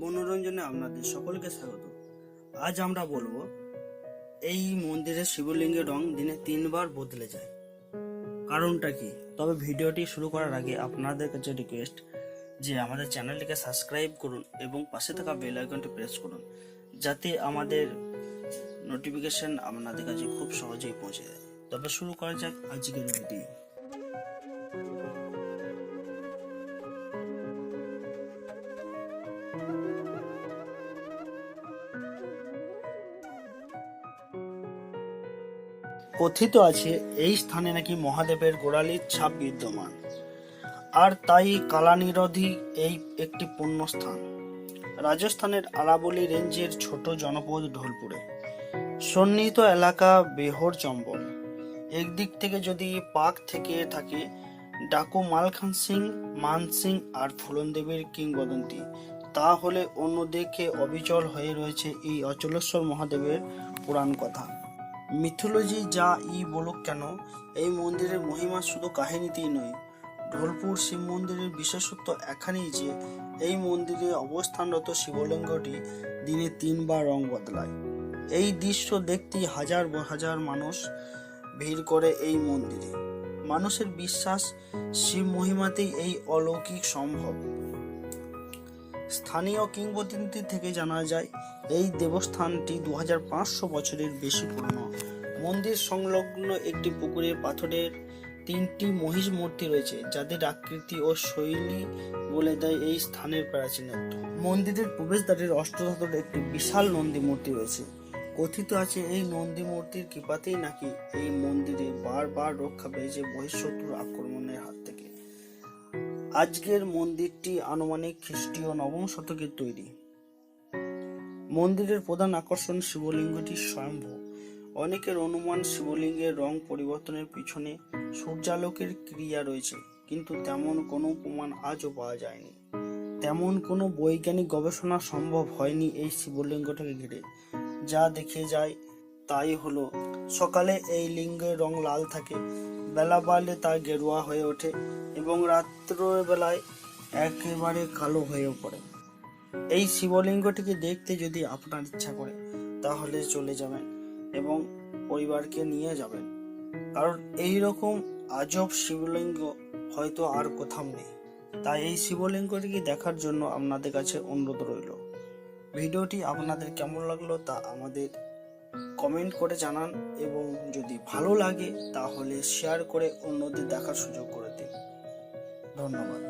মনোরঞ্জনে আপনাদের সকলকে স্বাগত। আজ আমরা বলব, এই মন্দিরের শিবলিঙ্গের রং দিনে তিনবার বদলে যায়। কারণটা কি? তবে ভিডিওটি শুরু করার আগে আপনাদের কাছে রিকোয়েস্ট যে আমাদের চ্যানেলটিকে সাবস্ক্রাইব করুন এবং পাশে থাকা বেল আইকনটি প্রেস করুন, যাতে আমাদের নোটিফিকেশন আপনাদের কাছে খুব সহজেই পৌঁছে যায়। তবে শুরু করা যাক আজকের ভিডিও কথিত আছে, এই স্থানে নাকি মহাদেবের গোড়ালির ছাপ বিদ্যমান। আর তাই কালানিরোধী এই একটি পুণ্যস্থান। রাজস্থানের আরাবলি রেঞ্জের ছোট জনপদ ঢোলপুরে। সন্নিহিত এলাকা বেহর চম্বল। একদিক থেকে যদি পাক থেকে থাকে ডাকু মালখান সিং, মান সিং আর ফুলন দেবীর কিংবদন্তি, তাহলে অন্যদিকে অবিচল হয়ে রয়েছে এই অচলেশ্বর মহাদেবের পুরাণ কথা। মিথোলজি যা ই বলুক কেন, এই মন্দিরের মহিমা শুধু কাহিনীতেই নয়, ঢোলপুর শিব মন্দিরের বিশেষত্ব এখানেই যে, এই মন্দিরে অবস্থানরত শিবলিঙ্গটি দিনে তিনবার রং বদলায়। এই দৃশ্য দেখতেই হাজার হাজার মানুষ ভিড় করে এই মন্দিরে। মানুষের বিশ্বাস শিব মহিমাতেই এই অলৌকিক সম্ভব। স্থানীয় কিংবদন্তি থেকে জানা যায়, এই দেবস্থানটি দু হাজার পাঁচশো বছরের বেশি পুরনো। মন্দির সংলগ্ন একটি পুকুরের পাথরের তিনটি মহিষ মূর্তি রয়েছে, যাদের আকৃতি ও শৈলী বলে দেয় এই স্থানের প্রাচীনত্ব। মন্দিরের প্রবেশদ্বারের অষ্টধাতুর একটি বিশাল নন্দী মূর্তি রয়েছে। কথিত আছে, এই নন্দী মূর্তির কৃপাতেই নাকি এই মন্দিরে বারবার রক্ষা পেয়েছে বহিঃশত্রুর আক্রমণের হাত থেকে। আজকের মন্দিরটি আনুমানিক খ্রিস্টীয় নবম শতকের তৈরি। মন্দিরের প্রধান আকর্ষণ শিবলিঙ্গটি স্বয়ম্ভু। অনেকের অনুমান শিবলিঙ্গের রং পরিবর্তনের পিছনে সূর্যালোকের ক্রিয়া রয়েছে, কিন্তু তেমন কোনো প্রমাণ আজও পাওয়া যায়নি। তেমন কোনো বৈজ্ঞানিক গবেষণা সম্ভব হয়নি এই শিবলিঙ্গটাকে ঘিরে। যা দেখে যায় তাই হলো, সকালে এই লিঙ্গের রং লাল থাকে বেলা বাড়লে তা গেরুয়া হয়ে ওঠে এবং রাত্র বেলায় একেবারে কালো হয়ে পড়ে। এই শিবলিঙ্গটিকে দেখতে যদি আপনার ইচ্ছা করে, তাহলে চলে যাবেন এবং পরিবারকে নিয়ে যাবেন। কারণ এই রকম আজব শিবলিঙ্গ হয়তো আর কোথাও নেই। তাই এই শিবলিঙ্গটিকে দেখার জন্য আপনাদের কাছে অনুরোধ রইল। ভিডিওটি আপনাদের কেমন লাগল তা আমাদের কমেন্ট করে জানান এবং যদি ভালো লাগে তাহলে শেয়ার করে অন্যদের দেখার সুযোগ করে দিন। ধন্যবাদ।